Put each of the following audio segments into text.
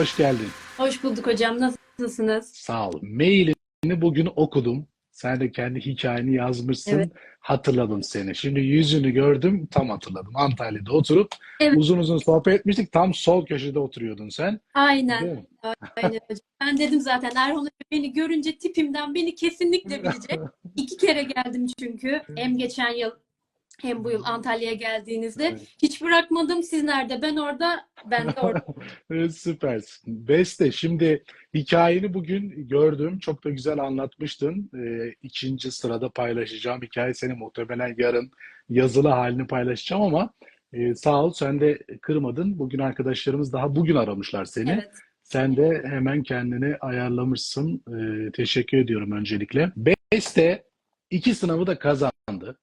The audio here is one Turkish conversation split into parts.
Hoş geldin. Hoş bulduk hocam. Nasılsınız? Sağ ol. Mailini bugün okudum. Sen de kendi hikayeni yazmışsın. Evet. Hatırladım seni. Şimdi yüzünü gördüm, tam hatırladım. Antalya'da oturup Evet. uzun uzun sohbet etmiştik. Tam sol köşede oturuyordun sen. Aynen. Aynen hocam. Ben dedim zaten Erhan beni görünce tipimden beni kesinlikle bilecek. İki kere geldim çünkü. Hem geçen yıl hem bu yıl Antalya'ya geldiğinizde. Evet. Hiç bırakmadım. Siz nerede? Ben orada. Ben de orada. Süpersin. Beste, şimdi hikayeni bugün gördüm. Çok da güzel anlatmıştın. Ee, ikinci sırada paylaşacağım hikaye seni muhtemelen yarın yazılı halini paylaşacağım ama e, sağ ol sen de kırmadın. Bugün arkadaşlarımız daha bugün aramışlar seni. Evet. Sen de hemen kendini ayarlamışsın. Ee, teşekkür ediyorum öncelikle. Beste iki sınavı da kazandı.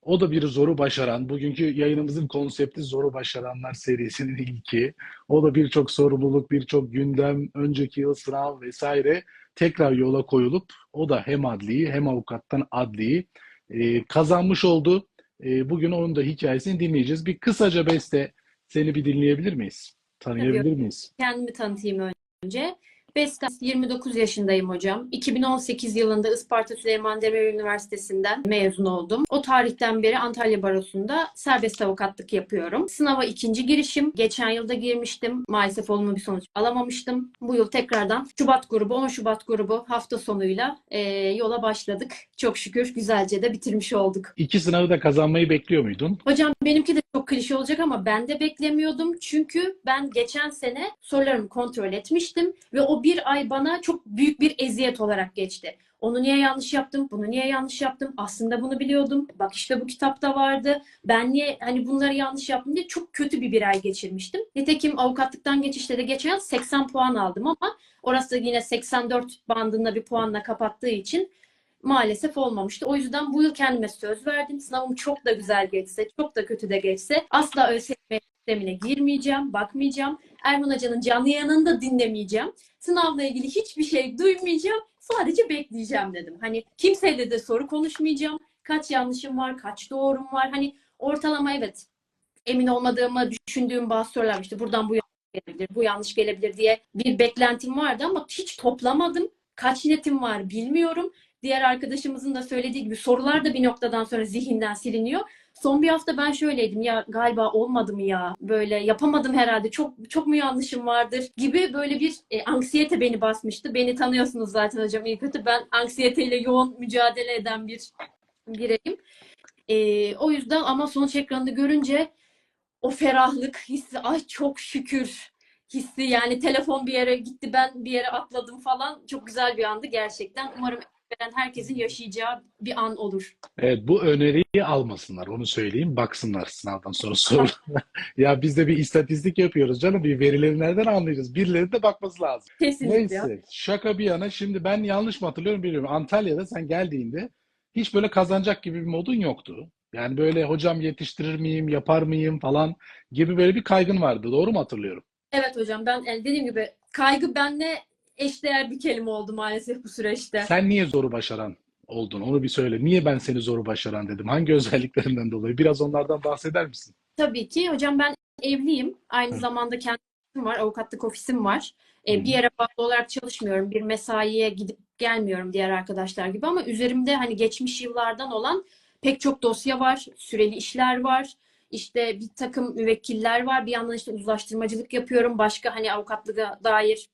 O da bir zoru başaran. Bugünkü yayınımızın konsepti Zoru Başaranlar serisinin ilki. O da birçok sorumluluk, birçok gündem, önceki yıl sınav vesaire tekrar yola koyulup o da hem adliyi hem avukattan adliyi e, kazanmış oldu. E, bugün onun da hikayesini dinleyeceğiz. Bir kısaca Beste seni bir dinleyebilir miyiz? Tanıyabilir miyiz? Kendimi tanıtayım önce. Beste 29 yaşındayım hocam. 2018 yılında Isparta Süleyman Demirel Üniversitesi'nden mezun oldum. O tarihten beri Antalya Barosu'nda serbest avukatlık yapıyorum. Sınava ikinci girişim. Geçen yılda girmiştim. Maalesef olumlu bir sonuç alamamıştım. Bu yıl tekrardan Şubat grubu, 10 Şubat grubu hafta sonuyla e, yola başladık. Çok şükür güzelce de bitirmiş olduk. İki sınavı da kazanmayı bekliyor muydun? Hocam benimki de çok klişe olacak ama ben de beklemiyordum. Çünkü ben geçen sene sorularımı kontrol etmiştim ve o bir ay bana çok büyük bir eziyet olarak geçti. Onu niye yanlış yaptım? Bunu niye yanlış yaptım? Aslında bunu biliyordum. Bak işte bu kitapta vardı. Ben niye hani bunları yanlış yaptım diye çok kötü bir bir ay geçirmiştim. Nitekim avukatlıktan geçişte de geçen yıl 80 puan aldım ama orası yine 84 bandında bir puanla kapattığı için maalesef olmamıştı. O yüzden bu yıl kendime söz verdim. Sınavım çok da güzel geçse, çok da kötü de geçse asla ÖSYM sistemine girmeyeceğim, bakmayacağım. Erman Hoca'nın canlı yayınını da dinlemeyeceğim. Sınavla ilgili hiçbir şey duymayacağım. Sadece bekleyeceğim dedim. Hani kimseyle de soru konuşmayacağım. Kaç yanlışım var, kaç doğrum var. Hani ortalama evet emin olmadığımı düşündüğüm bazı sorular. İşte buradan bu yanlış gelebilir, bu yanlış gelebilir diye bir beklentim vardı ama hiç toplamadım. Kaç netim var bilmiyorum. Diğer arkadaşımızın da söylediği gibi sorular da bir noktadan sonra zihinden siliniyor. Son bir hafta ben şöyleydim ya galiba olmadı mı ya böyle yapamadım herhalde çok çok mu yanlışım vardır gibi böyle bir e, anksiyete beni basmıştı. Beni tanıyorsunuz zaten hocam iyi kötü ben anksiyeteyle yoğun mücadele eden bir bireyim. E, o yüzden ama sonuç ekranını görünce o ferahlık hissi ay çok şükür hissi yani telefon bir yere gitti ben bir yere atladım falan çok güzel bir andı gerçekten. Umarım veren herkesin yaşayacağı bir an olur. Evet, bu öneriyi almasınlar. Onu söyleyeyim. Baksınlar sınavdan sonra soru. Ya biz de bir istatistik yapıyoruz canım. Bir verileri nereden anlayacağız? Birileri de bakması lazım. Kesinlikle. Neyse, şaka bir yana. Şimdi ben yanlış mı hatırlıyorum bilmiyorum. Antalya'da sen geldiğinde hiç böyle kazanacak gibi bir modun yoktu. Yani böyle hocam yetiştirir miyim, yapar mıyım falan gibi böyle bir kaygın vardı. Doğru mu hatırlıyorum? Evet hocam ben dediğim gibi kaygı benle eşdeğer bir kelime oldu maalesef bu süreçte. Sen niye zoru başaran oldun? Onu bir söyle. Niye ben seni zoru başaran dedim? Hangi özelliklerinden dolayı? Biraz onlardan bahseder misin? Tabii ki hocam ben evliyim. Aynı Hı. zamanda kendi ofisim var, avukatlık ofisim var. E, bir yere bağlı olarak çalışmıyorum. Bir mesaiye gidip gelmiyorum diğer arkadaşlar gibi ama üzerimde hani geçmiş yıllardan olan pek çok dosya var, süreli işler var. İşte bir takım müvekkiller var. Bir yandan işte uzlaştırmacılık yapıyorum. Başka hani avukatlığa dair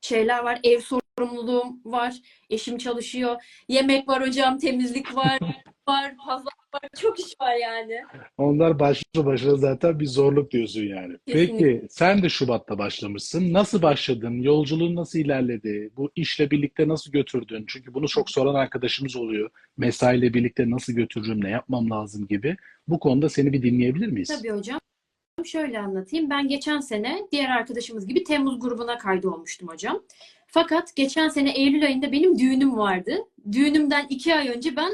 şeyler var. Ev sorumluluğum var. Eşim çalışıyor. Yemek var hocam, temizlik var, var, pazar var. Çok iş var yani. Onlar başlı başına zaten bir zorluk diyorsun yani. Kesinlikle. Peki sen de Şubat'ta başlamışsın. Nasıl başladın? Yolculuğun nasıl ilerledi? Bu işle birlikte nasıl götürdün? Çünkü bunu çok soran arkadaşımız oluyor. Mesaiyle birlikte nasıl götürürüm, ne yapmam lazım gibi. Bu konuda seni bir dinleyebilir miyiz? Tabii hocam. Şöyle anlatayım. Ben geçen sene diğer arkadaşımız gibi Temmuz grubuna kaydolmuştum hocam. Fakat geçen sene Eylül ayında benim düğünüm vardı. Düğünümden iki ay önce ben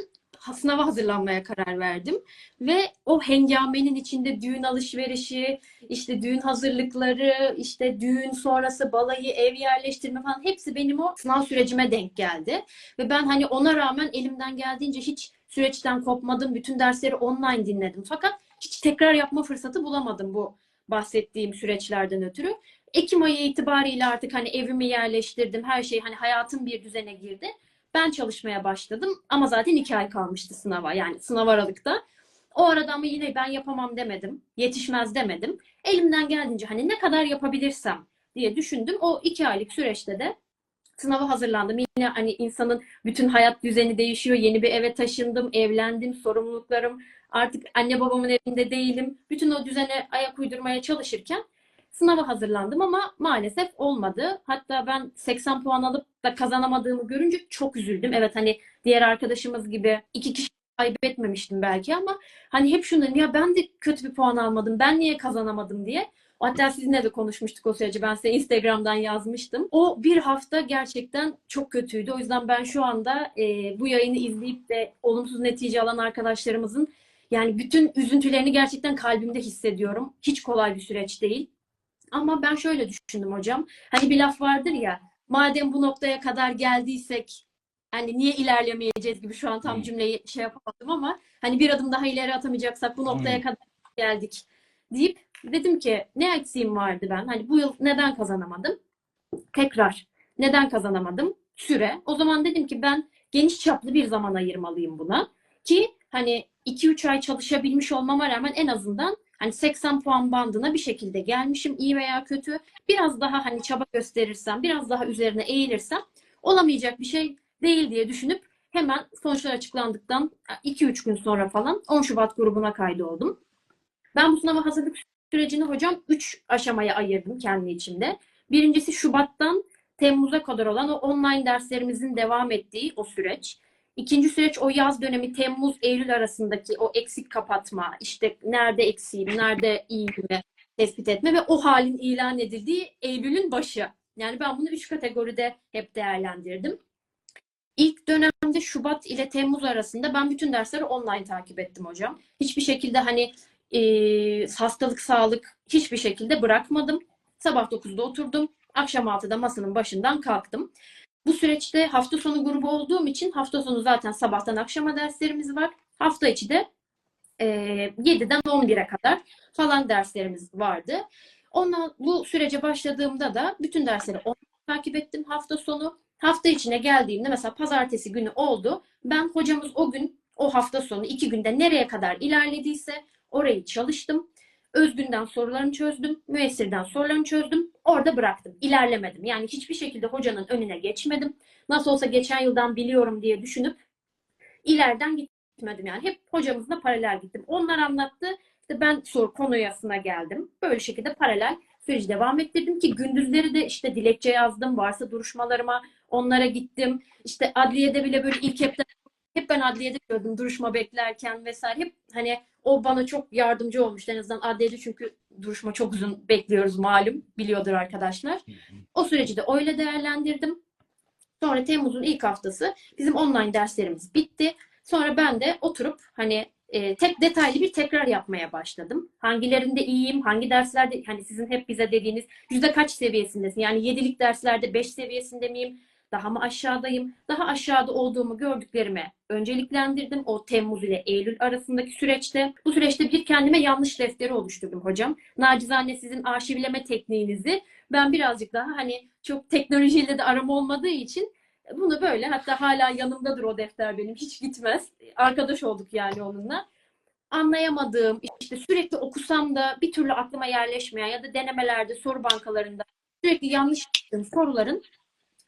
sınava hazırlanmaya karar verdim. Ve o hengamenin içinde düğün alışverişi, işte düğün hazırlıkları, işte düğün sonrası balayı, ev yerleştirme falan hepsi benim o sınav sürecime denk geldi. Ve ben hani ona rağmen elimden geldiğince hiç süreçten kopmadım. Bütün dersleri online dinledim. Fakat hiç tekrar yapma fırsatı bulamadım bu bahsettiğim süreçlerden ötürü. Ekim ayı itibariyle artık hani evimi yerleştirdim. Her şey hani hayatım bir düzene girdi. Ben çalışmaya başladım ama zaten iki ay kalmıştı sınava yani sınav aralıkta. O arada ama yine ben yapamam demedim. Yetişmez demedim. Elimden geldiğince hani ne kadar yapabilirsem diye düşündüm. O iki aylık süreçte de sınava hazırlandım. Yine hani insanın bütün hayat düzeni değişiyor. Yeni bir eve taşındım, evlendim, sorumluluklarım. Artık anne babamın evinde değilim. Bütün o düzene ayak uydurmaya çalışırken sınava hazırlandım ama maalesef olmadı. Hatta ben 80 puan alıp da kazanamadığımı görünce çok üzüldüm. Evet hani diğer arkadaşımız gibi iki kişi kaybetmemiştim belki ama hani hep şunu ya ben de kötü bir puan almadım. Ben niye kazanamadım diye. Hatta sizinle de konuşmuştuk o süreci. Ben size Instagram'dan yazmıştım. O bir hafta gerçekten çok kötüydü. O yüzden ben şu anda e, bu yayını izleyip de olumsuz netice alan arkadaşlarımızın yani bütün üzüntülerini gerçekten kalbimde hissediyorum. Hiç kolay bir süreç değil. Ama ben şöyle düşündüm hocam. Hani bir laf vardır ya, madem bu noktaya kadar geldiysek hani niye ilerlemeyeceğiz gibi şu an tam Hmm. cümleyi şey yapamadım ama hani bir adım daha ileri atamayacaksak bu noktaya Hmm. kadar geldik deyip dedim ki ne eksiğim vardı ben? Hani bu yıl neden kazanamadım? Tekrar neden kazanamadım? Süre. O zaman dedim ki ben geniş çaplı bir zaman ayırmalıyım buna. Ki hani 2-3 ay çalışabilmiş olmama rağmen en azından hani 80 puan bandına bir şekilde gelmişim iyi veya kötü. Biraz daha hani çaba gösterirsem, biraz daha üzerine eğilirsem olamayacak bir şey değil diye düşünüp hemen sonuçlar açıklandıktan 2-3 gün sonra falan 10 Şubat grubuna kaydoldum. Ben bu sınava hazırlık sürecini hocam 3 aşamaya ayırdım kendi içimde. Birincisi Şubat'tan Temmuz'a kadar olan o online derslerimizin devam ettiği o süreç. İkinci süreç o yaz dönemi Temmuz-Eylül arasındaki o eksik kapatma, işte nerede eksiğim, nerede iyiliğimi tespit etme ve o halin ilan edildiği Eylül'ün başı. Yani ben bunu üç kategoride hep değerlendirdim. İlk dönemde Şubat ile Temmuz arasında ben bütün dersleri online takip ettim hocam. Hiçbir şekilde hani e, hastalık, sağlık hiçbir şekilde bırakmadım. Sabah 9'da oturdum. Akşam 6'da masanın başından kalktım. Bu süreçte hafta sonu grubu olduğum için hafta sonu zaten sabahtan akşama derslerimiz var. Hafta içi de e, 7'den 11'e kadar falan derslerimiz vardı. Ondan bu sürece başladığımda da bütün dersleri takip ettim hafta sonu. Hafta içine geldiğimde mesela pazartesi günü oldu. Ben hocamız o gün o hafta sonu iki günde nereye kadar ilerlediyse orayı çalıştım. Özgün'den sorularını çözdüm. Müessir'den sorularını çözdüm. Orada bıraktım. İlerlemedim. Yani hiçbir şekilde hocanın önüne geçmedim. Nasıl olsa geçen yıldan biliyorum diye düşünüp ileriden gitmedim. Yani hep hocamızla paralel gittim. Onlar anlattı. İşte ben soru konuyasına geldim. Böyle şekilde paralel süreci devam ettirdim ki gündüzleri de işte dilekçe yazdım. Varsa duruşmalarıma onlara gittim. İşte adliyede bile böyle ilk hep hep ben adliyede gördüm duruşma beklerken vesaire. Hep hani o bana çok yardımcı olmuştu en azından adliyede çünkü duruşma çok uzun bekliyoruz malum biliyordur arkadaşlar. O süreci de öyle değerlendirdim. Sonra Temmuz'un ilk haftası bizim online derslerimiz bitti. Sonra ben de oturup hani e, tek detaylı bir tekrar yapmaya başladım. Hangilerinde iyiyim, hangi derslerde hani sizin hep bize dediğiniz yüzde kaç seviyesindesin? Yani yedilik derslerde 5 seviyesinde miyim? Daha mı aşağıdayım? Daha aşağıda olduğumu gördüklerime önceliklendirdim. O Temmuz ile Eylül arasındaki süreçte. Bu süreçte bir kendime yanlış defteri oluşturdum hocam. Nacizane sizin arşivleme tekniğinizi ben birazcık daha hani çok teknolojiyle de aram olmadığı için bunu böyle hatta hala yanımdadır o defter benim hiç gitmez. Arkadaş olduk yani onunla. Anlayamadığım işte sürekli okusam da bir türlü aklıma yerleşmeyen ya da denemelerde soru bankalarında sürekli yanlış soruların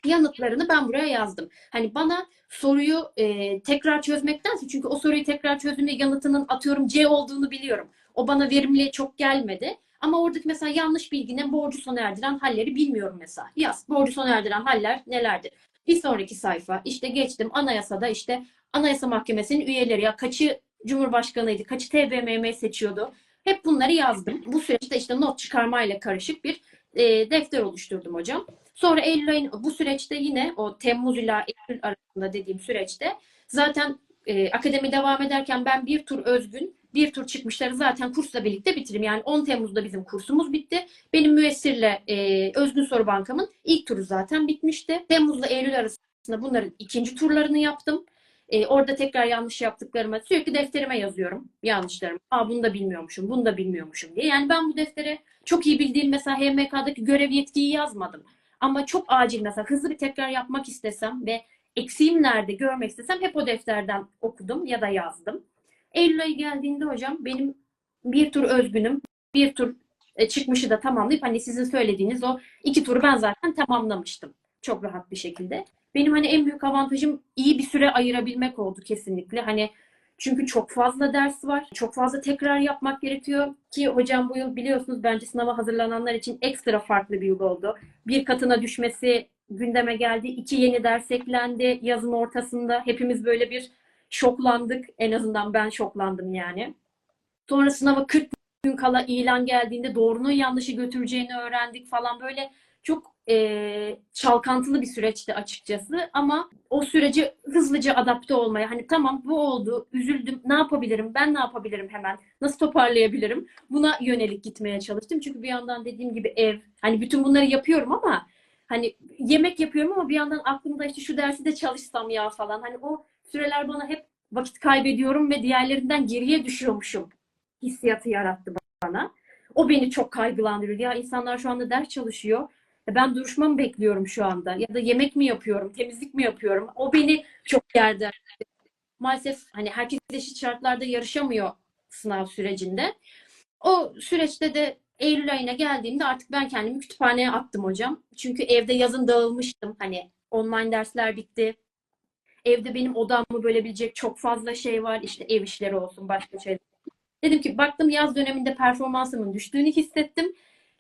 yanıtlarını ben buraya yazdım. Hani bana soruyu e, tekrar çözmektense çünkü o soruyu tekrar çözdüğümde yanıtının atıyorum C olduğunu biliyorum. O bana verimli çok gelmedi. Ama oradaki mesela yanlış bilginin borcu sona erdiren halleri bilmiyorum mesela. Yaz. Borcu sona erdiren haller nelerdir? Bir sonraki sayfa. işte geçtim anayasada işte Anayasa Mahkemesi'nin üyeleri ya kaçı Cumhurbaşkanıydı, kaçı TBMM seçiyordu. Hep bunları yazdım. Bu süreçte işte not çıkarmayla karışık bir e, defter oluşturdum hocam. Sonra Eylül ayın bu süreçte yine o Temmuz ile Eylül arasında dediğim süreçte zaten e, akademi devam ederken ben bir tur özgün, bir tur çıkmışları zaten kursla birlikte bitiririm. Yani 10 Temmuz'da bizim kursumuz bitti. Benim müessirle e, özgün soru bankamın ilk turu zaten bitmişti. Temmuz'la Eylül arasında bunların ikinci turlarını yaptım. E, orada tekrar yanlış yaptıklarıma sürekli defterime yazıyorum yanlışlarımı. Aa bunu da bilmiyormuşum, bunu da bilmiyormuşum diye. Yani ben bu deftere çok iyi bildiğim mesela HMK'daki görev yetkiyi yazmadım. Ama çok acil mesela hızlı bir tekrar yapmak istesem ve eksiğim nerede görmek istesem hep o defterden okudum ya da yazdım. Eylül ayı geldiğinde hocam benim bir tur özgünüm, bir tur e, çıkmışı da tamamlayıp hani sizin söylediğiniz o iki turu ben zaten tamamlamıştım. Çok rahat bir şekilde. Benim hani en büyük avantajım iyi bir süre ayırabilmek oldu kesinlikle. Hani çünkü çok fazla ders var. Çok fazla tekrar yapmak gerekiyor ki hocam bu yıl biliyorsunuz bence sınava hazırlananlar için ekstra farklı bir yıl oldu. Bir katına düşmesi gündeme geldi. İki yeni ders eklendi yazın ortasında. Hepimiz böyle bir şoklandık. En azından ben şoklandım yani. Sonra sınava 40 gün kala ilan geldiğinde doğrunun yanlışı götüreceğini öğrendik falan böyle çok e, çalkantılı bir süreçti açıkçası ama o süreci hızlıca adapte olmaya hani tamam bu oldu üzüldüm ne yapabilirim ben ne yapabilirim hemen nasıl toparlayabilirim buna yönelik gitmeye çalıştım çünkü bir yandan dediğim gibi ev hani bütün bunları yapıyorum ama hani yemek yapıyorum ama bir yandan aklımda işte şu dersi de çalışsam ya falan hani o süreler bana hep vakit kaybediyorum ve diğerlerinden geriye düşüyormuşum hissiyatı yarattı bana. O beni çok kaygılandırıyor. Ya insanlar şu anda ders çalışıyor. E Ben duruşma mı bekliyorum şu anda? Ya da yemek mi yapıyorum? Temizlik mi yapıyorum? O beni çok gerdi. Maalesef hani herkes eşit şartlarda yarışamıyor sınav sürecinde. O süreçte de Eylül ayına geldiğimde artık ben kendimi kütüphaneye attım hocam. Çünkü evde yazın dağılmıştım. Hani online dersler bitti. Evde benim odamı bölebilecek çok fazla şey var. İşte ev işleri olsun, başka şeyler. Dedim ki baktım yaz döneminde performansımın düştüğünü hissettim.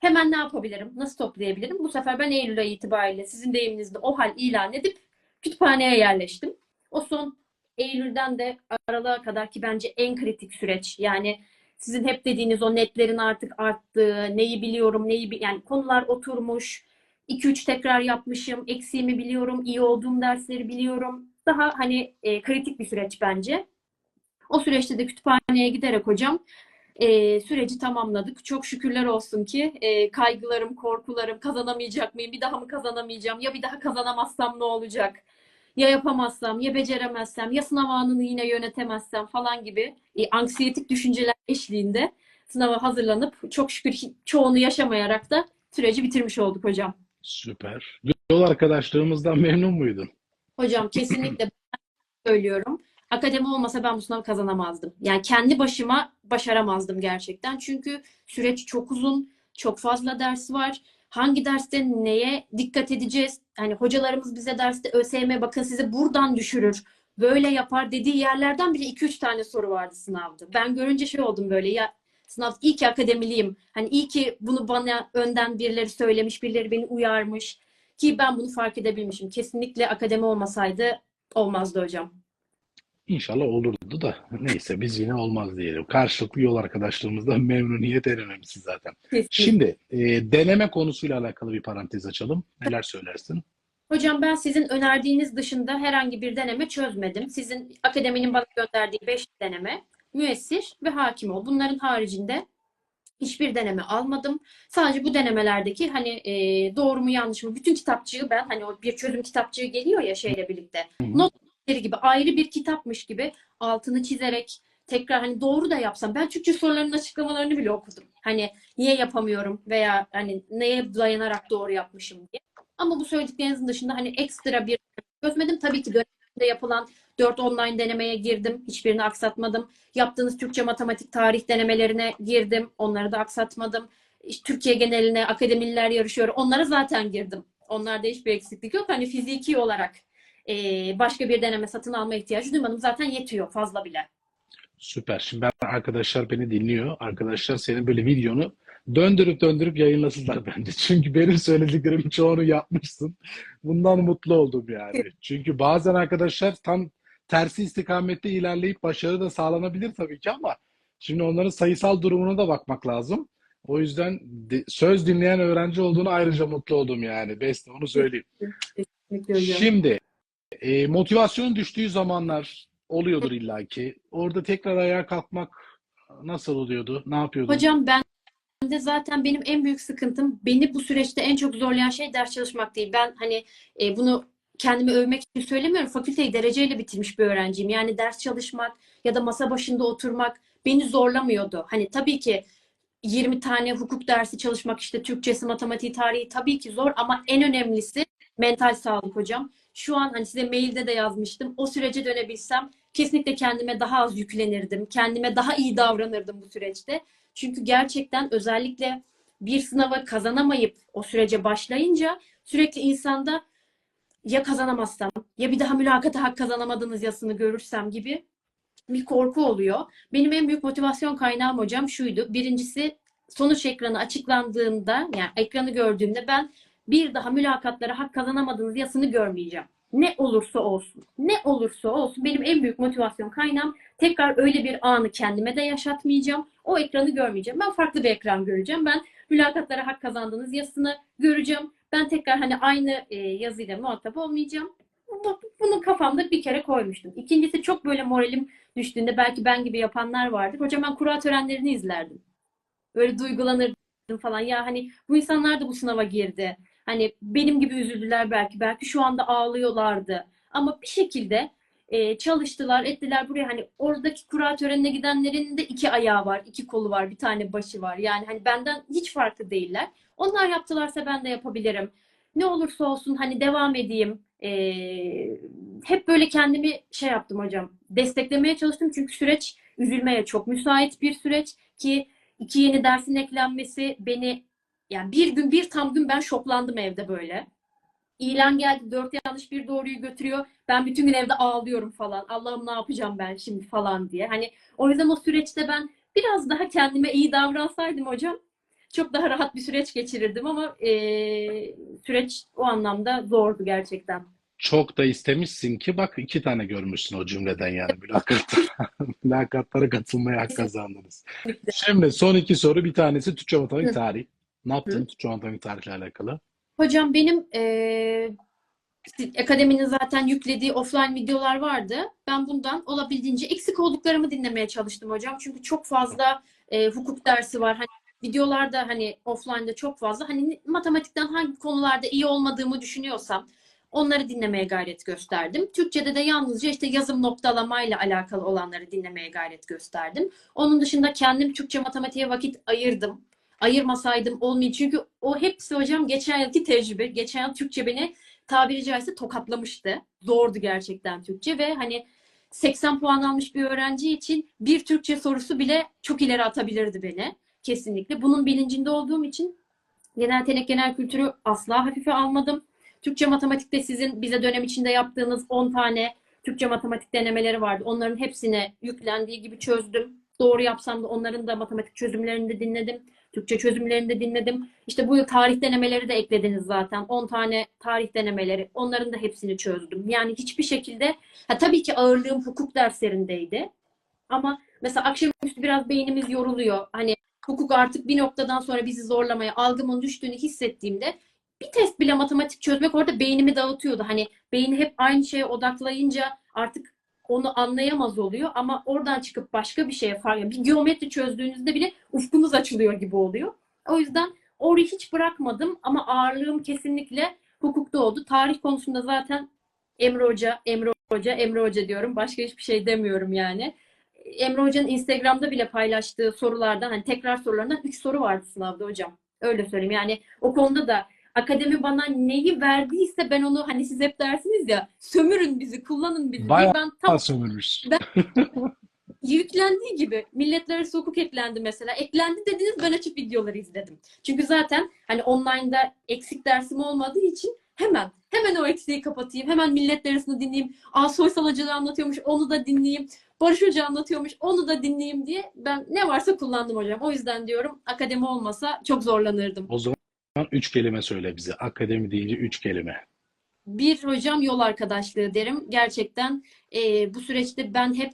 Hemen ne yapabilirim? Nasıl toplayabilirim? Bu sefer ben Eylül ayı itibariyle sizin deyiminizde o hal ilan edip kütüphaneye yerleştim. O son Eylül'den de Aralık'a kadar ki bence en kritik süreç. Yani sizin hep dediğiniz o netlerin artık arttığı, neyi biliyorum, neyi bi- yani konular oturmuş. 2-3 tekrar yapmışım, eksiğimi biliyorum, iyi olduğum dersleri biliyorum. Daha hani e, kritik bir süreç bence. O süreçte de kütüphaneye giderek hocam e, süreci tamamladık. Çok şükürler olsun ki e, kaygılarım, korkularım kazanamayacak mıyım? Bir daha mı kazanamayacağım? Ya bir daha kazanamazsam ne olacak? Ya yapamazsam, ya beceremezsem, ya sınav anını yine yönetemezsem falan gibi e, anksiyetik düşünceler eşliğinde sınava hazırlanıp çok şükür çoğunu yaşamayarak da süreci bitirmiş olduk hocam. Süper. Yol arkadaşlığımızdan memnun muydun? Hocam kesinlikle söylüyorum. Akademi olmasa ben bu sınavı kazanamazdım. Yani kendi başıma başaramazdım gerçekten. Çünkü süreç çok uzun, çok fazla ders var. Hangi derste neye dikkat edeceğiz? Hani hocalarımız bize derste ÖSYM bakın sizi buradan düşürür, böyle yapar dediği yerlerden bile 2-3 tane soru vardı sınavda. Ben görünce şey oldum böyle ya sınav iyi ki akademiliyim. Hani iyi ki bunu bana önden birileri söylemiş, birileri beni uyarmış ki ben bunu fark edebilmişim. Kesinlikle akademi olmasaydı olmazdı hocam. İnşallah olurdu da neyse biz yine olmaz diyelim. Karşılıklı yol arkadaşlığımızdan memnuniyet en önemlisi zaten. Kesinlikle. Şimdi e, deneme konusuyla alakalı bir parantez açalım. Neler söylersin? Hocam ben sizin önerdiğiniz dışında herhangi bir deneme çözmedim. Sizin akademinin bana gönderdiği 5 deneme, müessir ve hakim ol. Bunların haricinde hiçbir deneme almadım. Sadece bu denemelerdeki hani e, doğru mu yanlış mı bütün kitapçığı ben hani o bir çözüm kitapçığı geliyor ya şeyle birlikte. Notları gibi ayrı bir kitapmış gibi altını çizerek tekrar hani doğru da yapsam ben Türkçe sorularının açıklamalarını bile okudum. Hani niye yapamıyorum veya hani neye dayanarak doğru yapmışım diye. Ama bu söylediklerinizin dışında hani ekstra bir çözmedim. Tabii ki dönemde yapılan 4 online denemeye girdim. Hiçbirini aksatmadım. Yaptığınız Türkçe, matematik, tarih denemelerine girdim. Onları da aksatmadım. Türkiye geneline akademiler yarışıyor. Onlara zaten girdim. Onlarda hiçbir eksiklik yok. Hani fiziki olarak eee, başka bir deneme satın alma ihtiyacı duymadım. Zaten yetiyor fazla bile. Süper. Şimdi ben arkadaşlar beni dinliyor. Arkadaşlar senin böyle videonu döndürüp döndürüp yayınlasınlar bence. Çünkü benim söylediklerimin çoğunu yapmışsın. Bundan mutlu oldum yani. Çünkü bazen arkadaşlar tam tersi istikamette ilerleyip başarı da sağlanabilir tabii ki ama şimdi onların sayısal durumuna da bakmak lazım. O yüzden de- söz dinleyen öğrenci olduğunu ayrıca mutlu oldum yani. Beste onu söyleyeyim. Şimdi e, motivasyonun düştüğü zamanlar oluyordur illaki. Orada tekrar ayağa kalkmak nasıl oluyordu? Ne yapıyordun? Hocam ben de zaten benim en büyük sıkıntım beni bu süreçte en çok zorlayan şey ders çalışmak değil. Ben hani e, bunu kendimi övmek için söylemiyorum. Fakülteyi dereceyle bitirmiş bir öğrenciyim. Yani ders çalışmak ya da masa başında oturmak beni zorlamıyordu. Hani tabii ki 20 tane hukuk dersi çalışmak işte Türkçesi, matematiği, tarihi tabii ki zor ama en önemlisi mental sağlık hocam. Şu an hani size mailde de yazmıştım. O sürece dönebilsem kesinlikle kendime daha az yüklenirdim. Kendime daha iyi davranırdım bu süreçte. Çünkü gerçekten özellikle bir sınava kazanamayıp o sürece başlayınca sürekli insanda ya kazanamazsam ya bir daha mülakata hak kazanamadığınız yazısını görürsem gibi bir korku oluyor. Benim en büyük motivasyon kaynağım hocam şuydu. Birincisi sonuç ekranı açıklandığında yani ekranı gördüğümde ben bir daha mülakatlara hak kazanamadığınız yazısını görmeyeceğim. Ne olursa olsun. Ne olursa olsun benim en büyük motivasyon kaynağım tekrar öyle bir anı kendime de yaşatmayacağım. O ekranı görmeyeceğim. Ben farklı bir ekran göreceğim. Ben mülakatlara hak kazandığınız yazısını göreceğim. Ben tekrar hani aynı e, yazıyla muhatap olmayacağım. Bu- Bunu kafamda bir kere koymuştum. İkincisi çok böyle moralim düştüğünde belki ben gibi yapanlar vardır. Hocam ben kura törenlerini izlerdim. Böyle duygulanırdım falan. Ya hani bu insanlar da bu sınava girdi. Hani benim gibi üzüldüler belki. Belki şu anda ağlıyorlardı. Ama bir şekilde e, çalıştılar, ettiler buraya. Hani oradaki kura törenine gidenlerin de iki ayağı var, iki kolu var, bir tane başı var. Yani hani benden hiç farklı değiller. Onlar yaptılarsa ben de yapabilirim. Ne olursa olsun hani devam edeyim. Ee, hep böyle kendimi şey yaptım hocam. Desteklemeye çalıştım çünkü süreç üzülmeye çok müsait bir süreç ki iki yeni dersin eklenmesi beni yani bir gün bir tam gün ben şoklandım evde böyle. İlan geldi dört yanlış bir doğruyu götürüyor. Ben bütün gün evde ağlıyorum falan. Allah'ım ne yapacağım ben şimdi falan diye. Hani o yüzden o süreçte ben biraz daha kendime iyi davransaydım hocam çok daha rahat bir süreç geçirirdim ama eee, süreç o anlamda zordu gerçekten. Çok da istemişsin ki bak iki tane görmüşsün o cümleden yani mülakatta. Mülakatlara katılmaya hak kazandınız. Şimdi son iki soru. Bir tanesi Türkçe matematik tarih. Ne yaptın Hı. Matematik tarihle alakalı? Hocam benim siz- akademinin zaten yüklediği offline videolar vardı. Ben bundan olabildiğince eksik olduklarımı dinlemeye çalıştım hocam. Çünkü çok fazla eee, hukuk dersi var. Hani videolarda hani offline'da çok fazla. Hani matematikten hangi konularda iyi olmadığımı düşünüyorsam onları dinlemeye gayret gösterdim. Türkçede de yalnızca işte yazım noktalamayla alakalı olanları dinlemeye gayret gösterdim. Onun dışında kendim Türkçe matematiğe vakit ayırdım. Ayırmasaydım olmayacak. Çünkü o hepsi hocam geçen yılki tecrübe. Geçen yıl Türkçe beni tabiri caizse tokatlamıştı. Zordu gerçekten Türkçe ve hani 80 puan almış bir öğrenci için bir Türkçe sorusu bile çok ileri atabilirdi beni. Kesinlikle. Bunun bilincinde olduğum için genel yetenek, genel kültürü asla hafife almadım. Türkçe matematikte sizin bize dönem içinde yaptığınız 10 tane Türkçe matematik denemeleri vardı. Onların hepsine yüklendiği gibi çözdüm. Doğru yapsam da onların da matematik çözümlerini de dinledim. Türkçe çözümlerini de dinledim. İşte bu yıl tarih denemeleri de eklediniz zaten. 10 tane tarih denemeleri. Onların da hepsini çözdüm. Yani hiçbir şekilde ha, tabii ki ağırlığım hukuk derslerindeydi. Ama mesela akşamüstü biraz beynimiz yoruluyor. Hani hukuk artık bir noktadan sonra bizi zorlamaya, algımın düştüğünü hissettiğimde bir test bile matematik çözmek orada beynimi dağıtıyordu. Hani beyni hep aynı şeye odaklayınca artık onu anlayamaz oluyor ama oradan çıkıp başka bir şeye fark bir geometri çözdüğünüzde bile ufkunuz açılıyor gibi oluyor. O yüzden orayı hiç bırakmadım ama ağırlığım kesinlikle hukukta oldu. Tarih konusunda zaten Emre Hoca, Emre Hoca, Emre Hoca diyorum. Başka hiçbir şey demiyorum yani. Emre Hoca'nın Instagram'da bile paylaştığı sorulardan hani tekrar sorularından 3 soru vardı sınavda hocam. Öyle söyleyeyim. Yani o konuda da akademi bana neyi verdiyse ben onu hani siz hep dersiniz ya sömürün bizi, kullanın bizi Bayağı ben tam sömürmüş. yüklendiği gibi milletler arası hukuk eklendi mesela. Eklendi dediniz ben açıp videoları izledim. Çünkü zaten hani online'da eksik dersim olmadığı için hemen hemen o eksiği kapatayım. Hemen milletler arasını dinleyeyim. Aa Soysal Hoca anlatıyormuş onu da dinleyeyim. Barış Hoca anlatıyormuş onu da dinleyeyim diye ben ne varsa kullandım hocam. O yüzden diyorum akademi olmasa çok zorlanırdım. O zaman üç kelime söyle bize. Akademi deyince üç kelime. Bir hocam yol arkadaşlığı derim. Gerçekten e, bu süreçte ben hep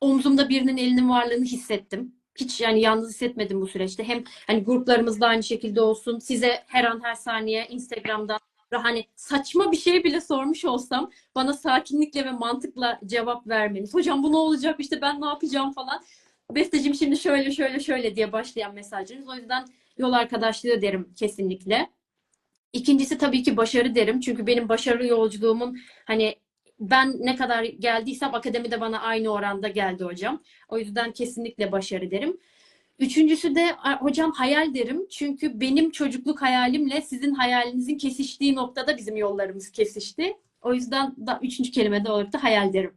omzumda birinin elinin varlığını hissettim. Hiç yani yalnız hissetmedim bu süreçte. Hem hani gruplarımızda aynı şekilde olsun. Size her an her saniye Instagram'dan hani saçma bir şey bile sormuş olsam bana sakinlikle ve mantıkla cevap vermeniz. Hocam bu ne olacak işte ben ne yapacağım falan. Bestecim şimdi şöyle şöyle şöyle diye başlayan mesajlarınız. O yüzden yol arkadaşlığı derim kesinlikle. İkincisi tabii ki başarı derim. Çünkü benim başarı yolculuğumun hani ben ne kadar geldiysem akademide bana aynı oranda geldi hocam. O yüzden kesinlikle başarı derim. Üçüncüsü de hocam hayal derim. Çünkü benim çocukluk hayalimle sizin hayalinizin kesiştiği noktada bizim yollarımız kesişti. O yüzden da üçüncü kelimede olarak da hayal derim.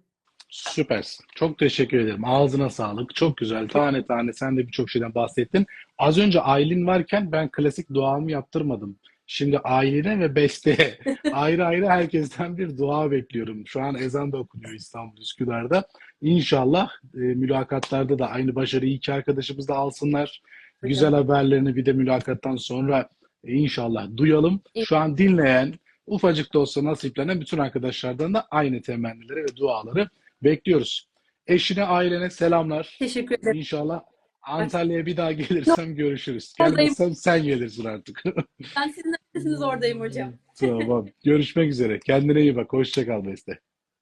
Süpersin. Çok teşekkür ederim. Ağzına sağlık. Çok güzel. Tane tane sen de birçok şeyden bahsettin. Az önce Aylin varken ben klasik duamı yaptırmadım. Şimdi Aylin'e ve Beste'ye ayrı ayrı herkesten bir dua bekliyorum. Şu an ezan da okunuyor İstanbul Üsküdar'da. İnşallah e, mülakatlarda da aynı başarıyı iki arkadaşımız da alsınlar. Güzel haberlerini bir de mülakattan sonra e, inşallah duyalım. Şu an dinleyen, ufacık da olsa nasiplenen bütün arkadaşlardan da aynı temennileri ve duaları bekliyoruz. Eşine, ailene selamlar. Teşekkür ederim. İnşallah Antalya'ya bir daha gelirsem görüşürüz. Gelmezsem sen gelirsin artık. Ben sizin neredesiniz oradayım hocam. Tamam. Görüşmek üzere. Kendine iyi bak. Hoşça kal Beste.